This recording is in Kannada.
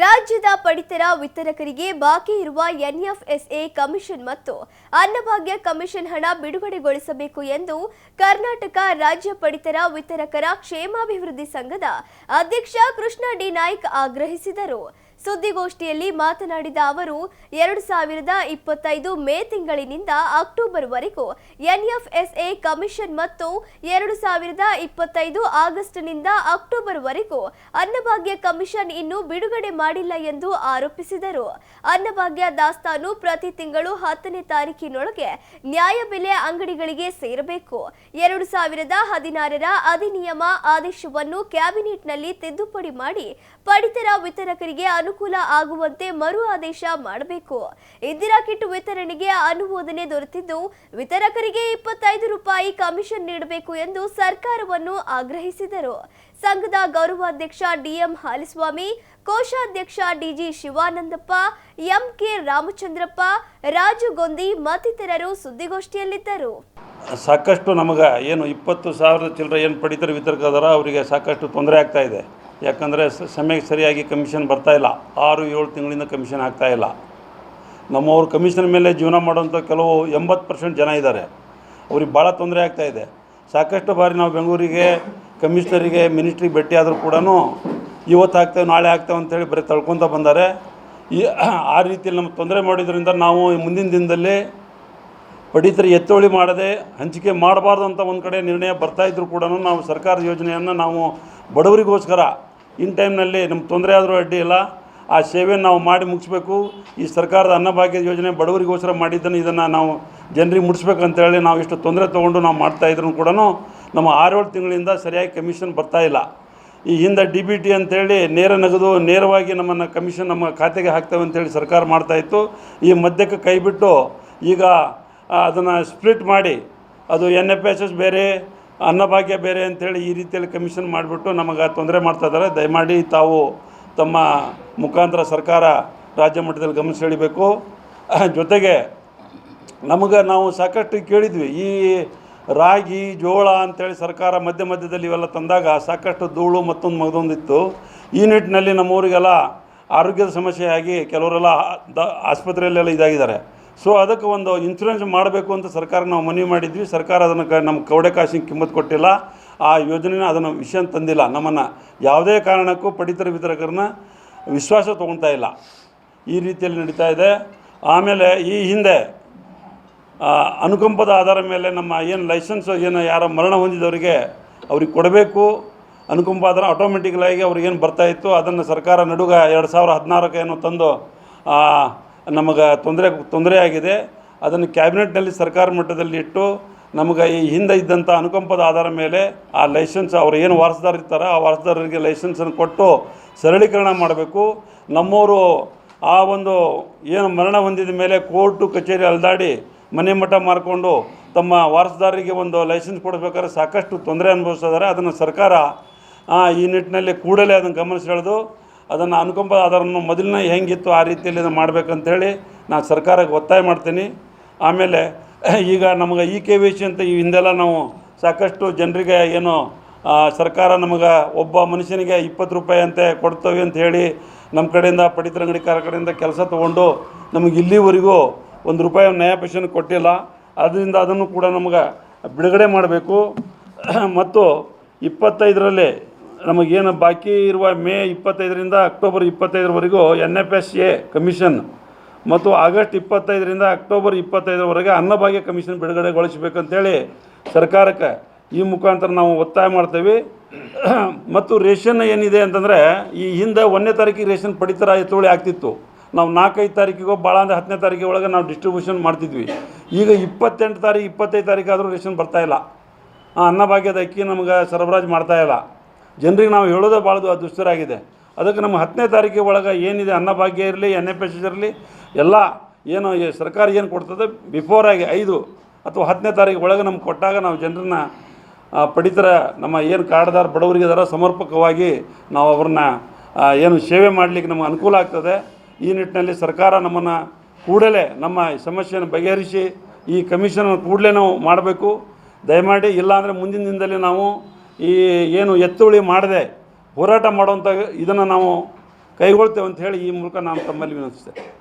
ರಾಜ್ಯದ ಪಡಿತರ ವಿತರಕರಿಗೆ ಬಾಕಿ ಇರುವ ಎನ್ಎಫ್ಎಸ್ಎ ಕಮಿಷನ್ ಮತ್ತು ಅನ್ನಭಾಗ್ಯ ಕಮಿಷನ್ ಹಣ ಬಿಡುಗಡೆಗೊಳಿಸಬೇಕು ಎಂದು ಕರ್ನಾಟಕ ರಾಜ್ಯ ಪಡಿತರ ವಿತರಕರ ಕ್ಷೇಮಾಭಿವೃದ್ಧಿ ಸಂಘದ ಅಧ್ಯಕ್ಷ ಕೃಷ್ಣ ಡಿ ನಾಯ್ಕ್ ಆಗ್ರಹಿಸಿದರು. ಸುದ್ದಿಗೋಷ್ಠಿಯಲ್ಲಿ ಮಾತನಾಡಿದ ಅವರು, ಎರಡು ಸಾವಿರದ ಇಪ್ಪತ್ತೈದು ಮೇ ತಿಂಗಳಿನಿಂದ ಅಕ್ಟೋಬರ್ವರೆಗೂ ಎನ್ಎಫ್ಎಸ್ಎ ಕಮಿಷನ್ ಮತ್ತು ಎರಡು ಸಾವಿರದ ಇಪ್ಪತ್ತೈದು ಆಗಸ್ಟ್ನಿಂದ ಅಕ್ಟೋಬರ್ವರೆಗೂ ಅನ್ನಭಾಗ್ಯ ಕಮಿಷನ್ ಇನ್ನೂ ಬಿಡುಗಡೆ ಮಾಡಿಲ್ಲ ಎಂದು ಆರೋಪಿಸಿದರು. ಅನ್ನಭಾಗ್ಯ ದಾಸ್ತಾನು ಪ್ರತಿ ತಿಂಗಳು ಹತ್ತನೇ ತಾರೀಕಿನೊಳಗೆ ನ್ಯಾಯಬೆಲೆ ಅಂಗಡಿಗಳಿಗೆ ಸೇರಬೇಕು. ಎರಡು ಸಾವಿರದ ಹದಿನಾರರ ಅಧಿನಿಯಮ ಆದೇಶವನ್ನು ಕ್ಯಾಬಿನೆಟ್ನಲ್ಲಿ ತಿದ್ದುಪಡಿ ಮಾಡಿ ಪಡಿತರ ವಿತರಕರಿಗೆ ಅನುಕೂಲ ಆಗುವಂತೆ ಮರು ಆದೇಶ ಮಾಡಬೇಕು. ಇಂದಿರಾ ಕಿಟ್ ವಿತರಣೆಗೆ ಅನುಮೋದನೆ ದೊರೆತಿದ್ದು, ವಿತರಕರಿಗೆ ಇಪ್ಪತ್ತೈದು ರೂಪಾಯಿ ಕಮಿಷನ್ ನೀಡಬೇಕು ಎಂದು ಸರ್ಕಾರವನ್ನು ಆಗ್ರಹಿಸಿದರು. ಸಂಘದ ಗೌರವಾಧ್ಯಕ್ಷ ಡಿಎಂ ಹಾಲಿಸ್ವಾಮಿ, ಕೋಶಾಧ್ಯಕ್ಷ ಡಿಜಿ ಶಿವಾನಂದಪ್ಪ, ಎಂಕೆ ರಾಮಚಂದ್ರಪ್ಪ, ರಾಜು ಗೊಂದಿ ಮತ್ತಿತರರು ಸುದ್ದಿಗೋಷ್ಠಿಯಲ್ಲಿದ್ದರು. ಸಾಕಷ್ಟು ನಮಗೆ ಏನು ಇಪ್ಪತ್ತು ಸಾವಿರದ ಚಿಲ್ಲರೆ ಏನು ಪಡಿತರ ವಿತರಕದಾರ, ಅವರಿಗೆ ಸಾಕಷ್ಟು ತೊಂದರೆ ಆಗ್ತಾ ಇದೆ. ಯಾಕಂದರೆ ಸಮಯಕ್ಕೆ ಸರಿಯಾಗಿ ಕಮಿಷನ್ ಇಲ್ಲ. ಆರು, ಏಳು ತಿಂಗಳಿಂದ ಕಮಿಷನ್ ಇಲ್ಲ. ನಮ್ಮವ್ರು ಕಮಿಷನ್ ಮೇಲೆ ಜೀವನ ಮಾಡುವಂಥ ಕೆಲವು ಎಂಬತ್ತು ಪರ್ಸೆಂಟ್ ಜನ ಇದ್ದಾರೆ. ಅವ್ರಿಗೆ ಭಾಳ ತೊಂದರೆ ಆಗ್ತಾ ಇದೆ. ಸಾಕಷ್ಟು ಬಾರಿ ನಾವು ಬೆಂಗಳೂರಿಗೆ ಕಮಿಷನರಿಗೆ, ಮಿನಿಸ್ಟ್ರಿಗೆ ಭೇಟಿ ಆದರೂ ಕೂಡ ಇವತ್ತು ಆಗ್ತೇವೆ, ನಾಳೆ ಆಗ್ತೇವೆ ಅಂತೇಳಿ ಬರೀ ತಳ್ಕೊತ ಬಂದಾರೆ. ಈ ಆ ರೀತಿಯಲ್ಲಿ ನಮ್ಗೆ ತೊಂದರೆ ಮಾಡಿದ್ರಿಂದ ನಾವು ಮುಂದಿನ ದಿನದಲ್ಲಿ ಪಡಿತರ ಎತ್ತುವಳಿ ಮಾಡದೆ, ಹಂಚಿಕೆ ಮಾಡಬಾರ್ದು ಅಂತ ಒಂದು ಕಡೆ ನಿರ್ಣಯ ಬರ್ತಾ ಇದ್ದರೂ ಕೂಡ ನಾವು ಸರ್ಕಾರದ ಯೋಜನೆಯನ್ನು ನಾವು ಬಡವರಿಗೋಸ್ಕರ ಇನ್ ಟೈಮ್ನಲ್ಲಿ ನಮ್ಗೆ ತೊಂದರೆ ಆದರೂ ಅಡ್ಡಿ ಇಲ್ಲ. ಆ ಸೇವೆಯನ್ನು ನಾವು ಮಾಡಿ ಮುಗಿಸ್ಬೇಕು. ಈ ಸರ್ಕಾರದ ಅನ್ನಭಾಗ್ಯ ಯೋಜನೆ ಬಡವರಿಗೋಸ್ಕರ ಮಾಡಿದ್ದನ್ನು ಇದನ್ನು ನಾವು ಜನರಿಗೆ ಮುಡಿಸ್ಬೇಕಂತೇಳಿ ನಾವು ಇಷ್ಟು ತೊಂದರೆ ತೊಗೊಂಡು ನಾವು ಮಾಡ್ತಾ ಇದ್ರೂ ಕೂಡ ನಮ್ಮ ಆರೇಳು ತಿಂಗಳಿಂದ ಸರಿಯಾಗಿ ಕಮಿಷನ್ ಬರ್ತಾ ಇಲ್ಲ. ಈ ಹಿಂದೆ ಡಿ ಬಿ ಟಿ ಅಂತೇಳಿ ನೇರ ನಗದು ನೇರವಾಗಿ ನಮ್ಮನ್ನು ಕಮಿಷನ್ ನಮ್ಮ ಖಾತೆಗೆ ಹಾಕ್ತೇವೆ ಅಂತೇಳಿ ಸರ್ಕಾರ ಮಾಡ್ತಾಯಿತ್ತು ಈ ಮಧ್ಯಕ್ಕೆ ಕೈ ಬಿಟ್ಟು ಈಗ ಅದನ್ನು ಸ್ಪ್ಲಿಟ್ ಮಾಡಿ, ಅದು ಎನ್ ಎಫ್ ಎಸ್ ಎಸ್ ಬೇರೆ ಅನ್ನಭಾಗ್ಯ ಬೇರೆ ಅಂತೇಳಿ ಈ ರೀತಿಯಲ್ಲಿ ಕಮಿಷನ್ ಮಾಡಿಬಿಟ್ಟು ನಮಗೆ ತೊಂದರೆ ಮಾಡ್ತಾ ಇದ್ದಾರೆ. ದಯಮಾಡಿ ತಾವು ತಮ್ಮ ಮುಖಾಂತರ ಸರ್ಕಾರ ರಾಜ್ಯ ಮಟ್ಟದಲ್ಲಿ ಗಮನ ಸೆಳಿಬೇಕು ಜೊತೆಗೆ ನಮಗೆ ನಾವು ಸಾಕಷ್ಟು ಕೇಳಿದ್ವಿ. ಈ ರಾಗಿ, ಜೋಳ ಅಂತೇಳಿ ಸರ್ಕಾರ ಮಧ್ಯ ಮಧ್ಯದಲ್ಲಿ ಇವೆಲ್ಲ ತಂದಾಗ ಸಾಕಷ್ಟು ಧೂಳು ಮತ್ತೊಂದು ಮಗದೊಂದಿತ್ತು. ಈ ನಿಟ್ಟಿನಲ್ಲಿ ನಮ್ಮೂರಿಗೆಲ್ಲ ಆರೋಗ್ಯದ ಸಮಸ್ಯೆ ಆಗಿ ಕೆಲವರೆಲ್ಲ ದ, ಆಸ್ಪತ್ರೆಯಲ್ಲೆಲ್ಲ ಇದಾಗಿದ್ದಾರೆ. ಸೊ ಅದಕ್ಕೆ ಒಂದು ಇನ್ಶೂರೆನ್ಸ್ ಮಾಡಬೇಕು ಅಂತ ಸರ್ಕಾರ ನಾವು ಮನವಿ ಮಾಡಿದ್ವಿ. ಸರ್ಕಾರ ಅದನ್ನು ಕ ನಮ್ಮ ಕವಡೆ ಕಾಸಿಗೆ ಕಿಮ್ಮತ್ತು ಕೊಟ್ಟಿಲ್ಲ. ಆ ಯೋಜನೆನ ಅದನ್ನು ವಿಷಯ ತಂದಿಲ್ಲ. ನಮ್ಮನ್ನು ಯಾವುದೇ ಕಾರಣಕ್ಕೂ ಪಡಿತರ ವಿತರಕರನ್ನ ವಿಶ್ವಾಸ ತೊಗೊಳ್ತಾ ಇಲ್ಲ. ಈ ರೀತಿಯಲ್ಲಿ ನಡೀತಾ ಇದೆ. ಆಮೇಲೆ ಈ ಹಿಂದೆ ಅನುಕಂಪದ ಆಧಾರ ಮೇಲೆ ನಮ್ಮ ಏನು ಲೈಸೆನ್ಸ್ ಏನು ಯಾರ ಮರಣ ಹೊಂದಿದವರಿಗೆ ಅವ್ರಿಗೆ ಕೊಡಬೇಕು. ಅನುಕಂಪ ಆಧಾರ ಆಟೋಮೆಟಿಕ್ಲಾಗಿ ಅವ್ರಿಗೇನು ಬರ್ತಾಯಿತ್ತು ಅದನ್ನು ಸರ್ಕಾರ ನಡುಗ ಎರಡು ಸಾವಿರ ಹದಿನಾರಕ್ಕೆ ಏನೋ ತಂದು ನಮಗೆ ತೊಂದರೆ ತೊಂದರೆ ಆಗಿದೆ. ಅದನ್ನು ಕ್ಯಾಬಿನೆಟ್ನಲ್ಲಿ ಸರ್ಕಾರ ಮಟ್ಟದಲ್ಲಿ ಇಟ್ಟು ನಮಗೆ ಈ ಹಿಂದೆ ಇದ್ದಂಥ ಅನುಕಂಪದ ಆಧಾರ ಮೇಲೆ ಆ ಲೈಸೆನ್ಸ್ ಅವರು ಏನು ವಾರಸದಾರ ಇರ್ತಾರೆ ಆ ವಾರಸದಾರರಿಗೆ ಲೈಸೆನ್ಸನ್ನು ಕೊಟ್ಟು ಸರಳೀಕರಣ ಮಾಡಬೇಕು. ನಮ್ಮವರು ಆ ಒಂದು ಏನು ಮರಣ ಹೊಂದಿದ ಮೇಲೆ ಕೋರ್ಟು, ಕಚೇರಿ ಅಲ್ದಾಡಿ ಮನೆ ಮಠ ಮಾರ್ಕೊಂಡು ತಮ್ಮ ವಾರಸದಾರರಿಗೆ ಒಂದು ಲೈಸೆನ್ಸ್ ಕೊಡಬೇಕಾದ್ರೆ ಸಾಕಷ್ಟು ತೊಂದರೆ ಅನುಭವಿಸಿದ್ದಾರೆ ಅದನ್ನು ಸರ್ಕಾರ ಈ ನಿಟ್ಟಿನಲ್ಲಿ ಕೂಡಲೇ ಅದನ್ನು ಗಮನಿಸಿ ಸೆಳೆದು ಅದನ್ನು ಅನುಕಂಪ ಅದನ್ನು ಮೊದಲನೇ ಹೆಂಗಿತ್ತು ಆ ರೀತಿಯಲ್ಲಿ ಇದನ್ನು ಮಾಡಬೇಕಂತೇಳಿ ನಾನು ಸರ್ಕಾರಕ್ಕೆ ಒತ್ತಾಯ ಮಾಡ್ತೀನಿ. ಆಮೇಲೆ ಈಗ ನಮಗೆ ಇ ಕೆ ವಿ ಸಿ ಅಂತ ಈ ಹಿಂದೆಲ್ಲ ನಾವು ಸಾಕಷ್ಟು ಜನರಿಗೆ ಏನು ಸರ್ಕಾರ ನಮಗೆ ಒಬ್ಬ ಮನುಷ್ಯನಿಗೆ ಇಪ್ಪತ್ತು ರೂಪಾಯಿ ಅಂತೆ ಕೊಡ್ತೇವೆ ಅಂತ ಹೇಳಿ ನಮ್ಮ ಕಡೆಯಿಂದ ಪಡಿತರ ಅಂಗಡಿಕಾರ ಕಡೆಯಿಂದ ಕೆಲಸ ತೊಗೊಂಡು ನಮಗೆ ಇಲ್ಲಿವರೆಗೂ ಒಂದು ರೂಪಾಯಿ ನ್ಯಾಯ ಪೈಸೆನೂ ಕೊಟ್ಟಿಲ್ಲ. ಅದರಿಂದ ಅದನ್ನು ಕೂಡ ನಮಗೆ ಬಿಡುಗಡೆ ಮಾಡಬೇಕು. ಮತ್ತು ಇಪ್ಪತ್ತೈದರಲ್ಲಿ ನಮಗೇನು ಬಾಕಿ ಇರುವ ಮೇ ಇಪ್ಪತ್ತೈದರಿಂದ October ಇಪ್ಪತ್ತೈದರವರೆಗೂ N F S A commission ಮತ್ತು ಆಗಸ್ಟ್ ಇಪ್ಪತ್ತೈದರಿಂದ ಅಕ್ಟೋಬರ್ ಇಪ್ಪತ್ತೈದರವರೆಗೆ ಅನ್ನಭಾಗ್ಯ ಕಮಿಷನ್ ಬಿಡುಗಡೆಗೊಳಿಸಬೇಕಂತೇಳಿ ಸರ್ಕಾರಕ್ಕೆ ಈ ಮುಖಾಂತರ ನಾವು ಒತ್ತಾಯ ಮಾಡ್ತೇವೆ. ಮತ್ತು ರೇಷನ್ ಏನಿದೆ ಅಂತಂದರೆ ಈ ಹಿಂದೆ ಒಂದನೇ ತಾರೀಕಿಗೆ ರೇಷನ್ ಪಡಿತರ ಎತ್ತುವಳಿ ಆಗ್ತಿತ್ತು. ನಾವು ನಾಲ್ಕೈದು ತಾರೀಕಿಗೋ ಭಾಳ ಅಂದರೆ ಹತ್ತನೇ ತಾರೀಕಿಗೆ ಒಳಗೆ ನಾವು ಡಿಸ್ಟ್ರಿಬ್ಯೂಷನ್ ಮಾಡ್ತಿದ್ವಿ. ಈಗ ಇಪ್ಪತ್ತೆಂಟು ತಾರೀಕು ಇಪ್ಪತ್ತೈದು ತಾರೀಕಾದರೂ ರೇಷನ್ ಬರ್ತಾಯಿಲ್ಲ ಆ ಅನ್ನಭಾಗ್ಯದ ಅಕ್ಕಿ ನಮ್ಗೆ ಸರಬರಾಜು ಮಾಡ್ತಾ ಇಲ್ಲ. ಜನರಿಗೆ ನಾವು ಹೇಳೋದೇ ಭಾಳ ದುಸ್ತರಾಗಿದೆ ಅದಕ್ಕೆ ನಮ್ಮ ಹತ್ತನೇ ತಾರೀಕಿಗೆ ಒಳಗೆ ಏನಿದೆ ಅನ್ನಭಾಗ್ಯ ಇರಲಿ ಎನ್ ಎಫ್ ಎಸ್ ಇರಲಿ, ಎಲ್ಲ ಏನು ಸರ್ಕಾರ ಏನು ಕೊಡ್ತದೆ? ಆಗಿ ಐದು ಅಥವಾ ಹತ್ತನೇ ತಾರೀಕು ಒಳಗೆ ನಮ್ಗೆ ಕೊಟ್ಟಾಗ ನಾವು ಜನರನ್ನ ಪಡಿತರ, ನಮ್ಮ ಏನು ಕಾರ್ಡ್ದಾರ ಬಡವರಿಗೆ ಅದರ ಸಮರ್ಪಕವಾಗಿ ನಾವು ಅವ್ರನ್ನ ಏನು ಸೇವೆ ಮಾಡಲಿಕ್ಕೆ ನಮಗೆ ಅನುಕೂಲ ಆಗ್ತದೆ. ಈ ನಿಟ್ಟಿನಲ್ಲಿ ಸರ್ಕಾರ ನಮ್ಮನ್ನು ಕೂಡಲೇ ನಮ್ಮ ಸಮಸ್ಯೆಯನ್ನು ಬಗೆಹರಿಸಿ ಈ ಕಮಿಷನ್ ಕೂಡಲೇ ನಾವು ಮಾಡಬೇಕು. ದಯಮಾಡಿ ಇಲ್ಲಾಂದರೆ ಮುಂದಿನ ದಿನದಲ್ಲಿ ನಾವು ಈ ಏನು ಎತ್ತುವಳಿ ಮಾಡದೆ ಹೋರಾಟ ಮಾಡುವಂಥ ಇದನ್ನು ನಾವು ಕೈಗೊಳ್ತೇವೆ ಅಂತ ಹೇಳಿ ಈ ಮೂಲಕ ನಾನು ತಮ್ಮಲ್ಲಿ ವಿನಂತಿಸ್ತೇನೆ.